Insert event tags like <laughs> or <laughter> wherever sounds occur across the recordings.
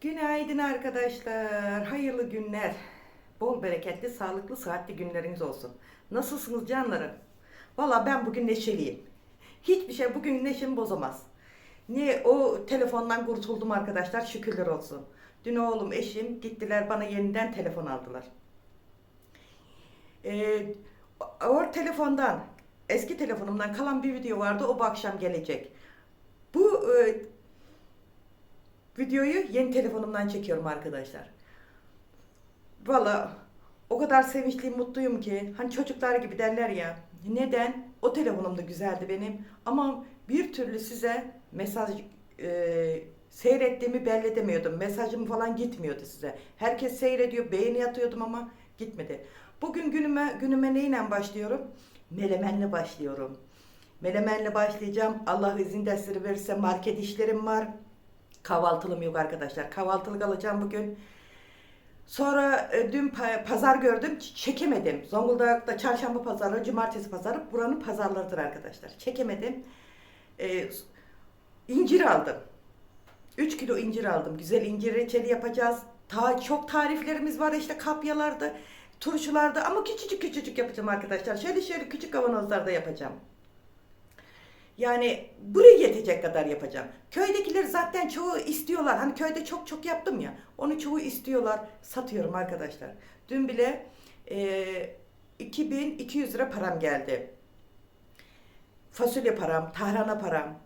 Günaydın arkadaşlar. Hayırlı günler. Bol bereketli, sağlıklı, sıhhatli günleriniz olsun. Nasılsınız canlarım? Valla ben bugün neşeliyim. Hiçbir şey bugün neşemi bozamaz. Niye? O telefondan kurtuldum arkadaşlar. Şükürler olsun. Dün oğlum, eşim gittiler bana yeniden telefon aldılar. Ee, o telefondan, eski telefonumdan kalan bir video vardı. O bu akşam gelecek. Bu e, videoyu yeni telefonumdan çekiyorum arkadaşlar. Valla o kadar sevinçliyim, mutluyum ki. Hani çocuklar gibi derler ya. Neden? O telefonum da güzeldi benim. Ama bir türlü size mesaj e, seyrettiğimi belli edemiyordum. Mesajım falan gitmiyordu size. Herkes seyrediyor, beğeni atıyordum ama gitmedi. Bugün günüme, günüme neyle başlıyorum? Melemenle başlıyorum. Melemenle başlayacağım. Allah izin dersleri verirse market işlerim var. Kahvaltılım yok arkadaşlar. Kahvaltılık alacağım bugün. Sonra e, dün pa- pazar gördüm. Çekemedim. Zonguldak'ta çarşamba pazarı, cumartesi pazarı buranın pazarlarıdır arkadaşlar. Çekemedim. E, incir aldım. 3 kilo incir aldım. Güzel incir reçeli yapacağız. Ta çok tariflerimiz var işte kapyalarda, turşularda ama küçücük küçücük yapacağım arkadaşlar. Şöyle şöyle küçük kavanozlarda yapacağım. Yani buraya yetecek kadar yapacağım. Köydekiler zaten çoğu istiyorlar. Hani köyde çok çok yaptım ya. Onu çoğu istiyorlar. Satıyorum arkadaşlar. Dün bile e, 2200 lira param geldi. Fasulye param, tahrana param.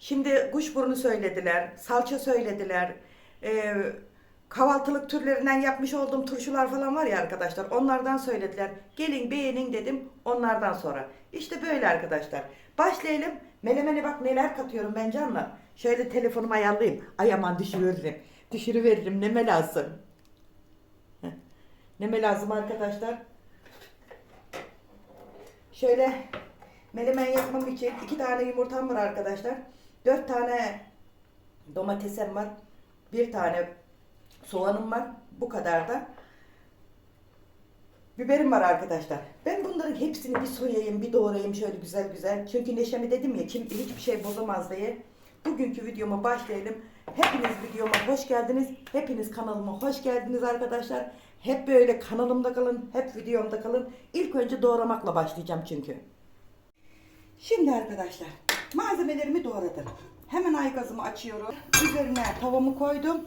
Şimdi kuşburnu söylediler, salça söylediler. E, kahvaltılık türlerinden yapmış olduğum turşular falan var ya arkadaşlar. Onlardan söylediler. Gelin beğenin dedim onlardan sonra. İşte böyle arkadaşlar. Başlayalım. Melemene bak neler katıyorum ben canlar. Şöyle telefonumu ayarlayayım. Ay aman düşürürüm. Düşürüveririm. Neme lazım? Heh. Neme lazım arkadaşlar? Şöyle melemen yapmam için iki tane yumurtam var arkadaşlar. Dört tane domatesem var. Bir tane soğanım var. Bu kadar da. Biberim var arkadaşlar. Ben bunların hepsini bir soyayım, bir doğrayayım şöyle güzel güzel. Çünkü Neşemi dedim ya kim hiçbir şey bozamaz diye. Bugünkü videoma başlayalım. Hepiniz videoma hoş geldiniz. Hepiniz kanalıma hoş geldiniz arkadaşlar. Hep böyle kanalımda kalın, hep videomda kalın. İlk önce doğramakla başlayacağım çünkü. Şimdi arkadaşlar malzemelerimi doğradım. Hemen aygazımı açıyorum. Üzerine tavamı koydum.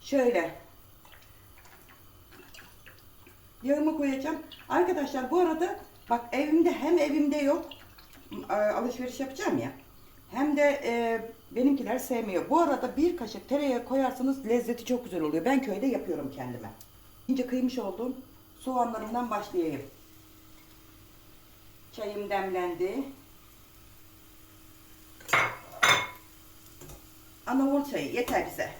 Şöyle yağımı koyacağım. Arkadaşlar bu arada bak evimde hem evimde yok e, alışveriş yapacağım ya. Hem de e, benimkiler sevmiyor. Bu arada bir kaşık tereyağı koyarsanız lezzeti çok güzel oluyor. Ben köyde yapıyorum kendime. İnce kıymış olduğum soğanlarımdan başlayayım. Çayım demlendi. Anamur çayı yeter bize.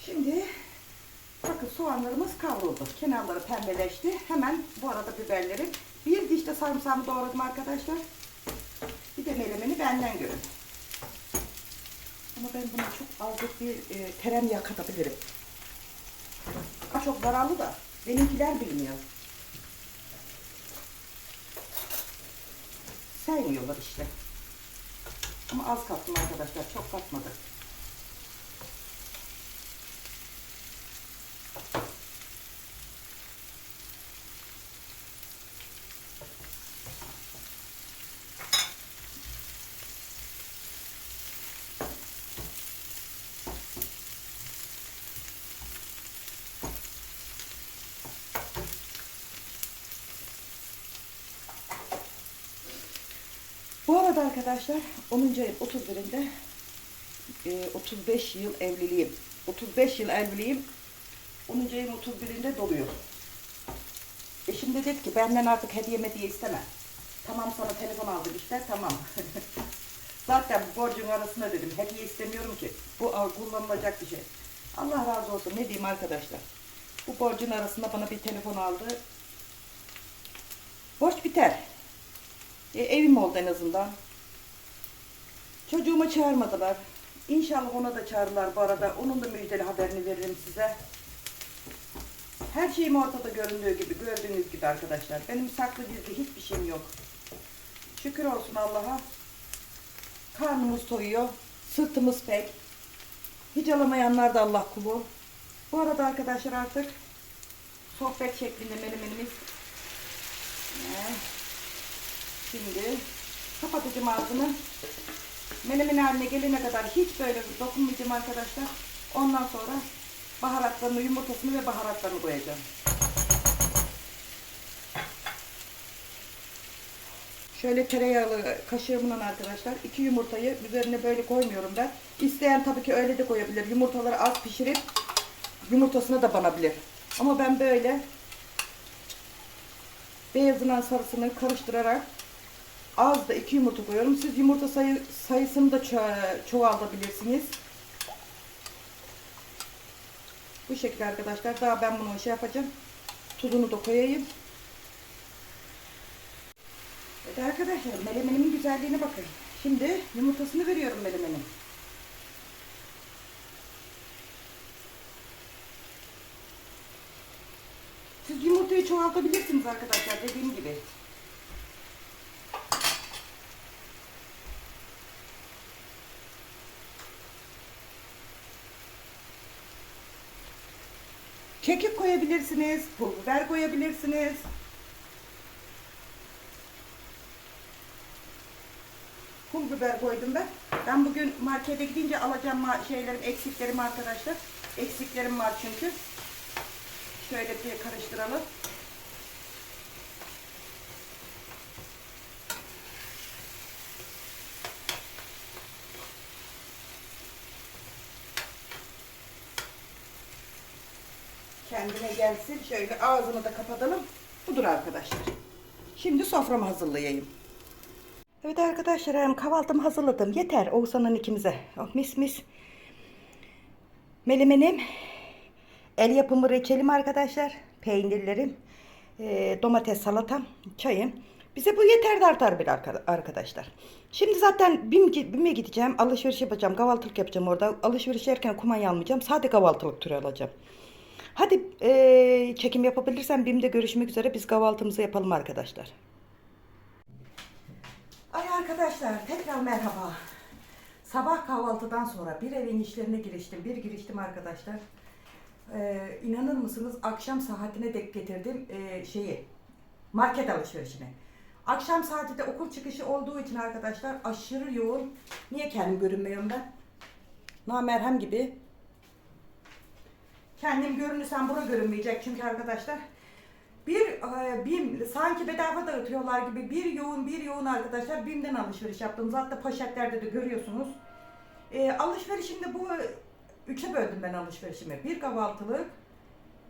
Şimdi bakın soğanlarımız kavruldu. Kenarları pembeleşti. Hemen bu arada biberleri bir diş de sarımsağımı doğradım arkadaşlar. Bir de melemeni benden görün. Ama ben buna çok azıcık bir e, tereyağı katabilirim. Ha, çok zararlı da benimkiler bilmiyor. Sevmiyorlar işte. Ama az kattım arkadaşlar. Çok katmadım. Bu arada arkadaşlar 10. ayın 31'inde e, 35 yıl evliliğim. 35 yıl evliliğim 10. ayın 31'inde doluyor. Eşim de dedi ki benden artık hediye mediye isteme. Tamam sana telefon aldım işte tamam. <laughs> Zaten borcun arasında dedim hediye istemiyorum ki. Bu kullanılacak bir şey. Allah razı olsun ne diyeyim arkadaşlar. Bu borcun arasında bana bir telefon aldı. Borç biter. E, evim oldu en azından. Çocuğumu çağırmadılar. İnşallah ona da çağırırlar bu arada. Onun da müjdeli haberini veririm size. Her şeyim ortada göründüğü gibi, gördüğünüz gibi arkadaşlar. Benim saklı gizli hiçbir şeyim yok. Şükür olsun Allah'a. Karnımız doyuyor. Sırtımız pek. Hiç alamayanlar da Allah kulu. Bu arada arkadaşlar artık sohbet şeklinde menemenimiz. Eh, Şimdi kapatacağım ağzını. Menemen haline gelene kadar hiç böyle dokunmayacağım arkadaşlar. Ondan sonra baharatlarını, yumurtasını ve baharatlarını koyacağım. Şöyle tereyağlı kaşığımla arkadaşlar iki yumurtayı üzerine böyle koymuyorum ben. İsteyen tabii ki öyle de koyabilir. Yumurtaları az pişirip yumurtasına da banabilir. Ama ben böyle beyazından sarısını karıştırarak az da iki yumurta koyuyorum. Siz yumurta sayı, sayısını da ço- çoğaltabilirsiniz. Bu şekilde arkadaşlar. Daha ben bunu şey yapacağım. Tuzunu da koyayım. Evet arkadaşlar melemenimin güzelliğine bakın. Şimdi yumurtasını veriyorum melemenin. Siz yumurtayı çoğaltabilirsiniz arkadaşlar dediğim gibi. Kekik koyabilirsiniz, pul biber koyabilirsiniz. Pul biber koydum ben. Ben bugün markete gidince alacağım şeylerim, eksiklerim arkadaşlar. Eksiklerim var çünkü. Şöyle bir karıştıralım. Gelsin. Şöyle ağzını da kapatalım. Budur arkadaşlar. Şimdi soframı hazırlayayım. Evet arkadaşlar hem kahvaltımı hazırladım. Yeter Oğuzhan'ın ikimize. Oh, mis mis. Melemenim. El yapımı reçelim arkadaşlar. Peynirlerim. e, domates salatam. Çayım. Bize bu yeter de artar bir arka- arkadaşlar. Şimdi zaten BİM, BİM'e gideceğim. Alışveriş yapacağım. Kahvaltılık yapacağım orada. Alışveriş yerken kumanya almayacağım. Sade kahvaltılık türü alacağım. Hadi e, çekim yapabilirsem BİM'de görüşmek üzere. Biz kahvaltımızı yapalım arkadaşlar. Ay arkadaşlar tekrar merhaba. Sabah kahvaltıdan sonra bir evin işlerine giriştim. Bir giriştim arkadaşlar. Ee, inanır mısınız akşam saatine dek getirdim ee, şeyi market alışverişine. Akşam saati de okul çıkışı olduğu için arkadaşlar aşırı yoğun. Niye kendim görünmüyorum ben? Namerhem gibi. Kendim görünürsem bura görünmeyecek çünkü arkadaşlar bir e, BİM sanki bedava dağıtıyorlar gibi bir yoğun bir yoğun arkadaşlar BİM'den alışveriş yaptım. Zaten poşetlerde de görüyorsunuz. E, alışverişimde bu üçe böldüm ben alışverişimi. Bir kahvaltılık,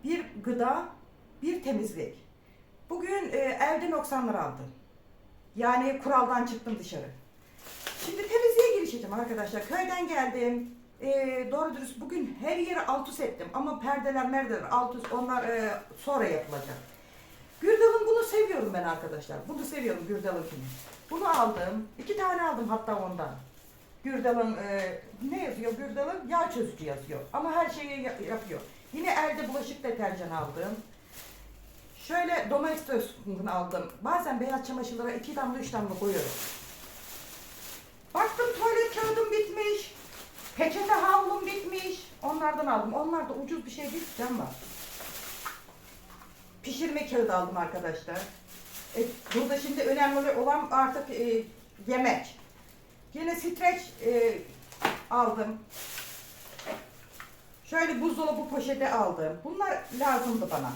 bir gıda, bir temizlik. Bugün e, evde noksanlar aldım. Yani kuraldan çıktım dışarı. Şimdi temizliğe girişeceğim arkadaşlar. Köyden geldim. E, doğru dürüst bugün her yeri alt üst ettim. Ama perdeler merdeler alt üst onlar e, sonra yapılacak. Gürdal'ın bunu seviyorum ben arkadaşlar. Bunu seviyorum Gürdal'ınkini. Bunu aldım. İki tane aldım hatta ondan. Gürdal'ın e, ne yazıyor Gürdal'ın? Yağ çözücü yazıyor. Ama her şeyi ya- yapıyor. Yine elde bulaşık deterjan aldım. Şöyle Domestos'unu aldım. Bazen beyaz çamaşırlara iki damla üç damla koyuyorum. Baktım tuvalet kağıdım bitmiş. Peçete havlum bitmiş. Onlardan aldım. Onlar da ucuz bir şey değil. Can var. Pişirme kağıdı aldım arkadaşlar. E, burada şimdi önemli olan artık e, yemek. Yine streç e, aldım. Şöyle buzdolabı poşeti aldım. Bunlar lazımdı bana.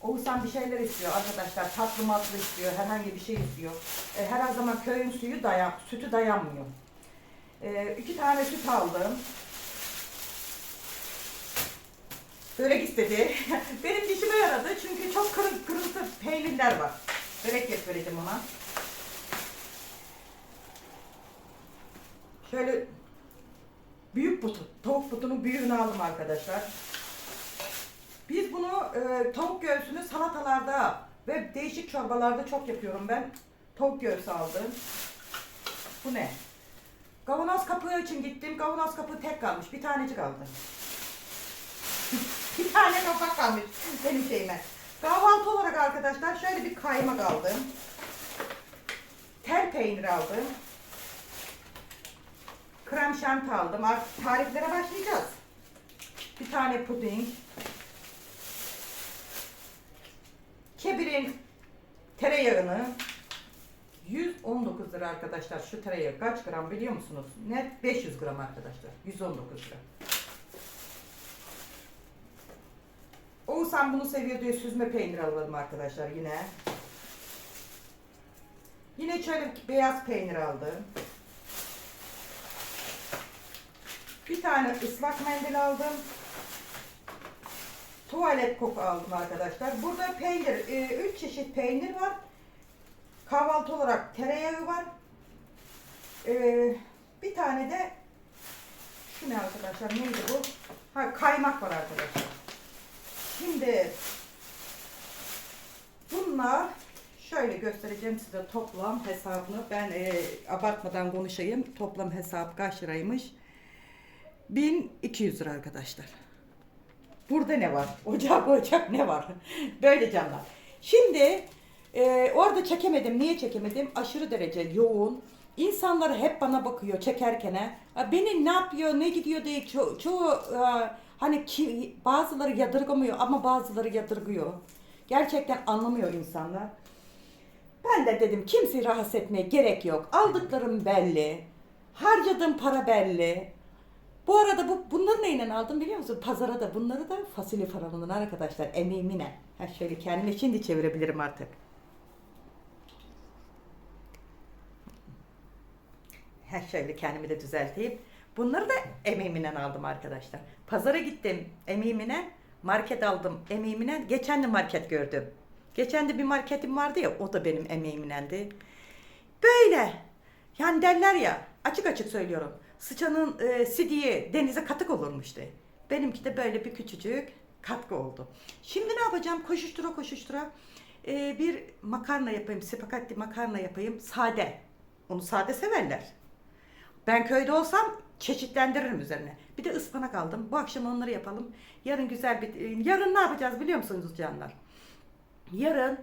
Oğuzhan bir şeyler istiyor arkadaşlar. Tatlı matlı istiyor. Herhangi bir şey istiyor. E, her zaman köyün suyu dayan, sütü dayanmıyor. E, iki tane süt aldım. Börek istedi. <laughs> Benim dişime yaradı çünkü çok kırık kırıntı peynirler var. Börek getirdim ona. Şöyle büyük butu, tavuk butunun büyüğünü aldım arkadaşlar. Biz bunu e, tavuk göğsünü salatalarda ve değişik çorbalarda çok yapıyorum ben. Tavuk göğsü aldım. Bu ne? Kavanoz kapığı için gittim. Kavanoz kapığı tek kalmış. Bir tanecik aldım. <laughs> Bir tane kapak kalmış benim şeyime. Kahvaltı olarak arkadaşlar şöyle bir kaymak aldım. Tel peynir aldım. Krem şanti aldım. Artık tariflere başlayacağız. Bir tane puding. Kebirin tereyağını 119 lira arkadaşlar şu tereyağı kaç gram biliyor musunuz? Net 500 gram arkadaşlar. 119 lira. Oğuzhan bunu seviyor diye süzme peynir alalım arkadaşlar yine. Yine şöyle beyaz peynir aldım. Bir tane ıslak mendil aldım. Tuvalet koku aldım arkadaşlar. Burada peynir, 3 çeşit peynir var. Kahvaltı olarak tereyağı var. E, bir tane de şu ne arkadaşlar neydi bu? Ha kaymak var arkadaşlar. Şimdi bunlar şöyle göstereceğim size toplam hesabını. Ben e, abartmadan konuşayım. Toplam hesap kaç liraymış? 1200 lira arkadaşlar. Burada ne var? Ocak ocak ne var? <laughs> Böyle canlar. Şimdi e, orada çekemedim. Niye çekemedim? Aşırı derece yoğun. İnsanlar hep bana bakıyor çekerken. "Ha, Beni ne yapıyor, ne gidiyor diye ço- çoğu e, hani ki, bazıları yadırgamıyor ama bazıları yadırgıyor. Gerçekten anlamıyor insanlar. Ben de dedim kimseyi rahatsız etmeye gerek yok. Aldıklarım belli. Harcadığım para belli. Bu arada bu bunları neyle aldım biliyor musun? Pazara da bunları da fasulye faramundan arkadaşlar emeğimine. Ha şöyle kendime şimdi çevirebilirim artık. Ha şöyle kendimi de düzelteyim. Bunları da emeğimden aldım arkadaşlar. Pazara gittim emeğimine, market aldım emeğimden. Geçen de market gördüm. Geçen de bir marketim vardı ya o da benim emeğimdendi. Böyle. Yani derler ya açık açık söylüyorum. Sıçanın e, sidiği denize katık olurmuş de. Benimki de böyle bir küçücük katkı oldu. Şimdi ne yapacağım? Koşuştura koşuştura e, bir makarna yapayım. Spaghetti makarna yapayım. Sade. Onu sade severler. Ben köyde olsam çeşitlendiririm üzerine. Bir de ıspanak aldım. Bu akşam onları yapalım. Yarın güzel bir... e, Yarın ne yapacağız biliyor musunuz canlar? Yarın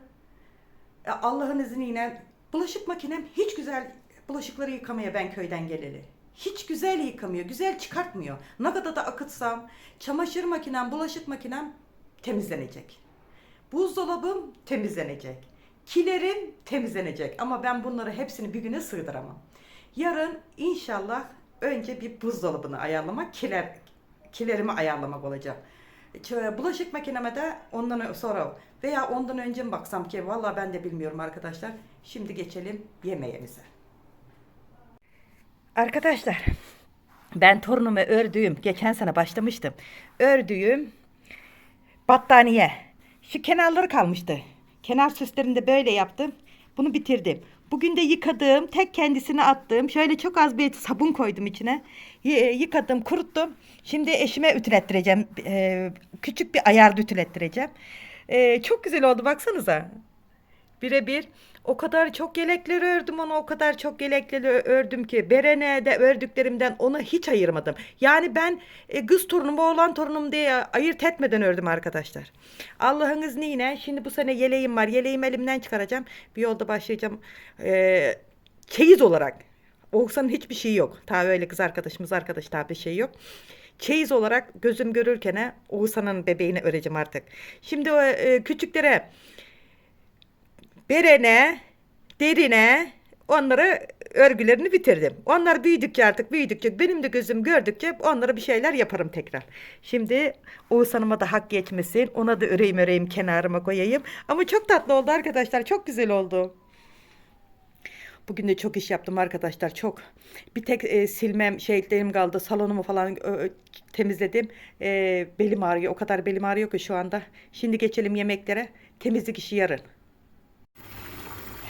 e, Allah'ın izniyle bulaşık makinem hiç güzel bulaşıkları yıkamaya ben köyden geleli. Hiç güzel yıkamıyor, güzel çıkartmıyor. Ne kadar da akıtsam çamaşır makinem, bulaşık makinem temizlenecek. Buzdolabım temizlenecek. Kilerim temizlenecek. Ama ben bunları hepsini bir güne sığdıramam. Yarın inşallah önce bir buzdolabını ayarlamak, kiler, kilerimi ayarlamak olacak. Ç- Bulaşık makineme de ondan sonra veya ondan önce mi baksam ki vallahi ben de bilmiyorum arkadaşlar. Şimdi geçelim yemeğimize. Arkadaşlar ben torunumu ördüğüm geçen sene başlamıştım. Ördüğüm battaniye. Şu kenarları kalmıştı. Kenar süslerini de böyle yaptım. Bunu bitirdim. Bugün de yıkadığım, tek kendisine attığım, şöyle çok az bir sabun koydum içine. Y- Yıkadım, kuruttum. Şimdi eşime ütülettireceğim. Ee, küçük bir ayarda ütülettireceğim. Ee, çok güzel oldu baksanıza. Birebir. O kadar çok yelekleri ördüm onu o kadar çok yelekleri ördüm ki berene de ördüklerimden onu hiç ayırmadım. Yani ben e, kız torunum oğlan torunum diye ayırt etmeden ördüm arkadaşlar. Allah'ın izniyle şimdi bu sene yeleğim var. Yeleğimi elimden çıkaracağım. Bir yolda başlayacağım. E, çeyiz olarak. Oğuzhan'ın hiçbir şeyi yok. Ta öyle kız arkadaşımız arkadaş ta bir şey yok. Çeyiz olarak gözüm görürken Oğuzhan'ın bebeğini öreceğim artık. Şimdi o e, küçüklere berene, derine onları örgülerini bitirdim. Onlar büyüdükçe artık büyüdükçe benim de gözüm gördükçe onlara bir şeyler yaparım tekrar. Şimdi Oğuz Hanım'a da hak geçmesin. Ona da öreyim öreyim kenarıma koyayım. Ama çok tatlı oldu arkadaşlar. Çok güzel oldu. Bugün de çok iş yaptım arkadaşlar çok. Bir tek e, silmem şeylerim kaldı. Salonumu falan ö, temizledim. E, belim ağrıyor. O kadar belim ağrıyor ki şu anda. Şimdi geçelim yemeklere. Temizlik işi yarın.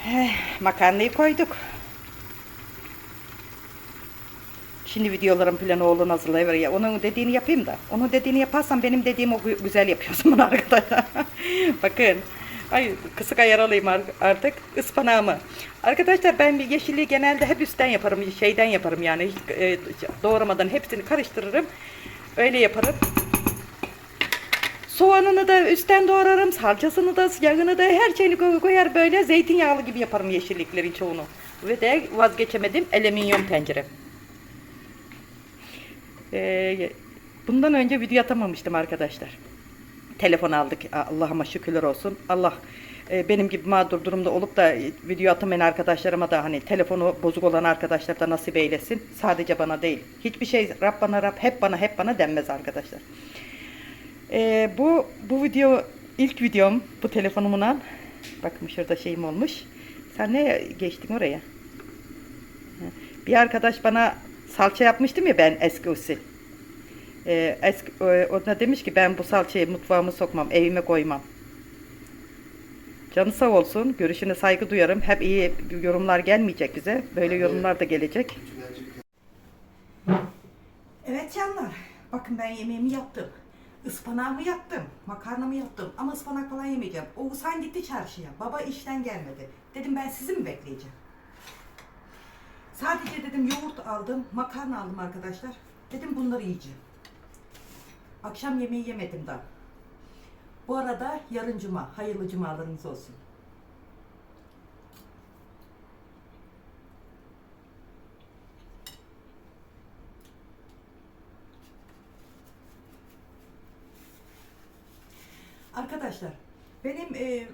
Eh, makarnayı koyduk. Şimdi videoların planı oğlun hazırlayıver ya. Onun dediğini yapayım da. Onun dediğini yaparsam benim dediğim o gü- güzel yapıyorsun bunu <laughs> arkadaşlar. Bakın. Ay kısık ayar alayım ar- artık ıspanağımı. Arkadaşlar ben bir yeşilliği genelde hep üstten yaparım. Şeyden yaparım yani. Hiç, e, doğramadan hepsini karıştırırım. Öyle yaparım. Soğanını da üstten doğrarım, salçasını da, yağını da her şeyini koy- koyar böyle zeytinyağlı gibi yaparım yeşilliklerin çoğunu. Ve de vazgeçemedim alüminyum tencere. Ee, bundan önce video atamamıştım arkadaşlar. Telefon aldık. Allah'ıma şükürler olsun. Allah e, benim gibi mağdur durumda olup da video atamayan arkadaşlarıma da hani telefonu bozuk olan arkadaşlar da nasip eylesin. Sadece bana değil. Hiçbir şey Rab bana Rab hep bana hep bana denmez arkadaşlar. Ee, bu bu video ilk videom bu telefonumun al. Bakın şurada şeyim olmuş. Sen ne geçtin oraya? Bir arkadaş bana salça yapmıştım ya ben eski usul. Ee, eski, e, o da demiş ki ben bu salçayı mutfağıma sokmam, evime koymam. Canı sağ olsun. Görüşüne saygı duyarım. Hep iyi yorumlar gelmeyecek bize. Böyle yorumlar da gelecek. Evet canlar. Bakın ben yemeğimi yaptım. Ispanağımı yaptım. Makarnamı yaptım. Ama ıspanak falan yemeyeceğim. Oğuzhan gitti çarşıya. Baba işten gelmedi. Dedim ben sizi mi bekleyeceğim? Sadece dedim yoğurt aldım. Makarna aldım arkadaşlar. Dedim bunları yiyeceğim. Akşam yemeği yemedim daha. Bu arada yarın cuma. Hayırlı cumalarınız olsun. Arkadaşlar benim e,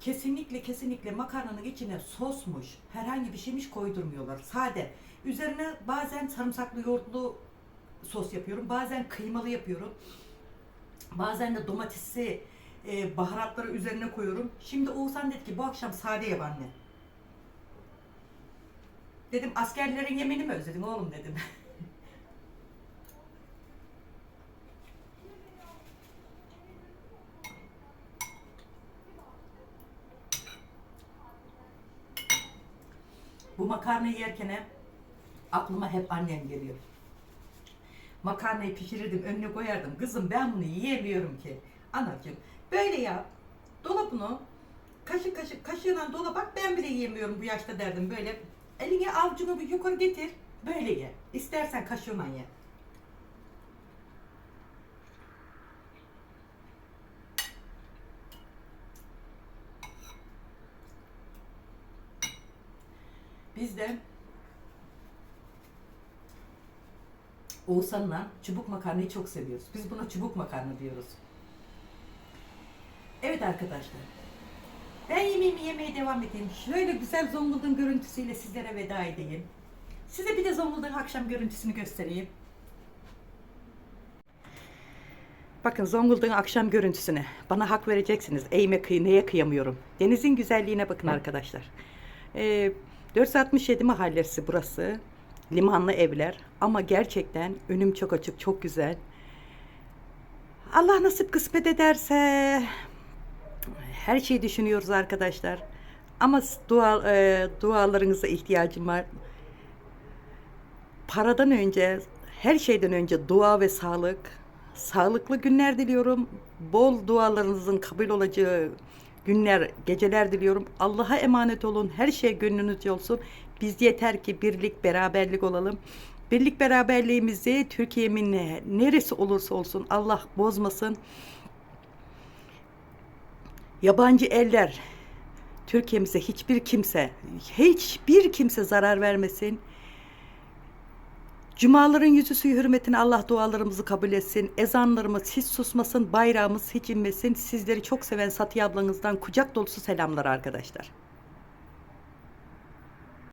kesinlikle kesinlikle makarnanın içine sosmuş herhangi bir şeymiş koydurmuyorlar. Sade. Üzerine bazen sarımsaklı yoğurtlu sos yapıyorum. Bazen kıymalı yapıyorum. Bazen de domatesi e, baharatları üzerine koyuyorum. Şimdi Oğuzhan dedi ki bu akşam sade yap anne. Dedim askerlerin yemeğini mi özledin oğlum dedim. <laughs> Bu makarnayı yerken hep aklıma hep annem geliyor. Makarnayı pişirirdim, önüne koyardım. Kızım ben bunu yiyemiyorum ki. Anacığım böyle ya. Dola bunu. Kaşık kaşık kaşığından dola bak ben bile yiyemiyorum bu yaşta derdim böyle. Eline avucunu bir yukarı getir. Böyle ye. İstersen kaşığından ye. Biz de Oğuzhan'la çubuk makarnayı çok seviyoruz. Biz buna çubuk makarna diyoruz. Evet arkadaşlar. Ben yemeğimi yemeye devam edeyim. Şöyle güzel Zonguldak'ın görüntüsüyle sizlere veda edeyim. Size bir de Zonguldak'ın akşam görüntüsünü göstereyim. Bakın Zonguldak'ın akşam görüntüsüne. Bana hak vereceksiniz. Eğme kıy, neye kıyamıyorum. Denizin güzelliğine bakın arkadaşlar. Ee, 467 mahallesi burası. Limanlı evler. Ama gerçekten önüm çok açık, çok güzel. Allah nasip kısmet ederse her şeyi düşünüyoruz arkadaşlar. Ama dua, e, dualarınıza ihtiyacım var. Paradan önce, her şeyden önce dua ve sağlık. Sağlıklı günler diliyorum. Bol dualarınızın kabul olacağı günler, geceler diliyorum. Allah'a emanet olun. Her şey gönlünüzce olsun. Biz yeter ki birlik, beraberlik olalım. Birlik beraberliğimizi Türkiye'min ne- neresi olursa olsun Allah bozmasın. Yabancı eller Türkiye'mize hiçbir kimse, hiçbir kimse zarar vermesin. Cumaların yüzü suyu hürmetine Allah dualarımızı kabul etsin. Ezanlarımız hiç susmasın, bayrağımız hiç inmesin. Sizleri çok seven Satiye ablanızdan kucak dolusu selamlar arkadaşlar.